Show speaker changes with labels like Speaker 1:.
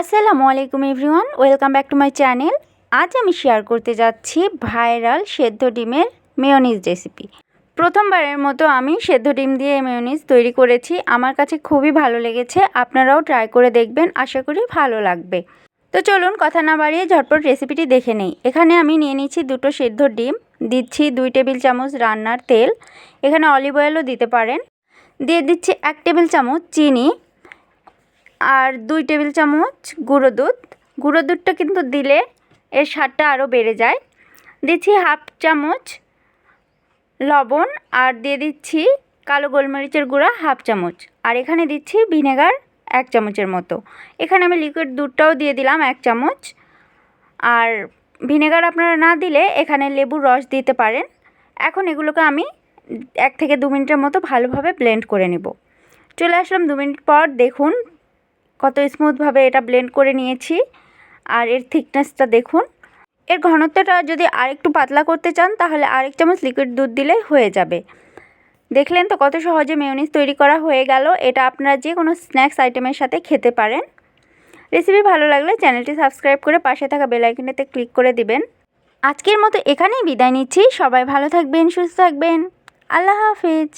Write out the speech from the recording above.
Speaker 1: আসসালামু আলাইকুম everyone, welcome back to my channel. আজ আমি শেয়ার করতে যাচ্ছি ভাইরাল সেদ্ধ ডিমের মেয়নিজ রেসিপি। প্রথমবারের মতো আমি সেদ্ধ ডিম দিয়ে মেয়নিজ তৈরি করেছি, আমার কাছে খুবই ভালো লেগেছে, আপনারাও ট্রাই করে দেখবেন, আশা করি ভালো লাগবে। তো চলুন কথা না বাড়িয়ে ঝটপট রেসিপিটি দেখে নেই। এখানে আমি নিয়ে নিচ্ছি দুটো সেদ্ধ ডিম, দিচ্ছি দুই টেবিল চামচ রান্নার তেল, এখানে অলিভ অয়েলও দিতে পারেন। দিয়ে দিচ্ছি এক টেবিল চামচ চিনি আর দুই টেবিল চামচ গুঁড়ো দুধ। গুঁড়ো দুধটা কিন্তু দিলে এর স্বাদটা আরও বেড়ে যায়। দিচ্ছি হাফ চামচ লবণ আর দিয়ে দিচ্ছি কালো গোলমরিচের গুঁড়া হাফ চামচ। আর এখানে দিচ্ছি ভিনেগার এক চামচের মতো। এখানে আমি লিকুইড দুধটাও দিয়ে দিলাম এক চামচ। আর ভিনেগার আপনারা না দিলে এখানে লেবুর রস দিতে পারেন। এখন এগুলোকে আমি এক থেকে দু মিনিটের মতো ভালোভাবে ব্লেন্ড করে নেব। চলে আসলাম দু মিনিট পর দেখুন কত স্মুথভাবে এটা ব্লেন্ড করে নিয়েছি। আর এর থিকনেসটা দেখুন। এর ঘনত্বটা যদি আরেকটু পাতলা করতে চান, তাহলে আরেক চামচ লিকুইড দুধ দিলে হয়ে যাবে। দেখলেন তো কত সহজে মেয়নিজ তৈরি করা হয়ে গেল। এটা আপনারা যে কোনো স্ন্যাক্স আইটেমের সাথে খেতে পারেন। রেসিপি ভালো লাগলে চ্যানেলটি সাবস্ক্রাইব করে পাশে থাকা বেলাইকনেতে ক্লিক করে দিবেন। আজকের মতো এখানেই বিদায় নিচ্ছি। সবাই ভালো থাকবেন, সুস্থ থাকবেন। আল্লাহ হাফিজ।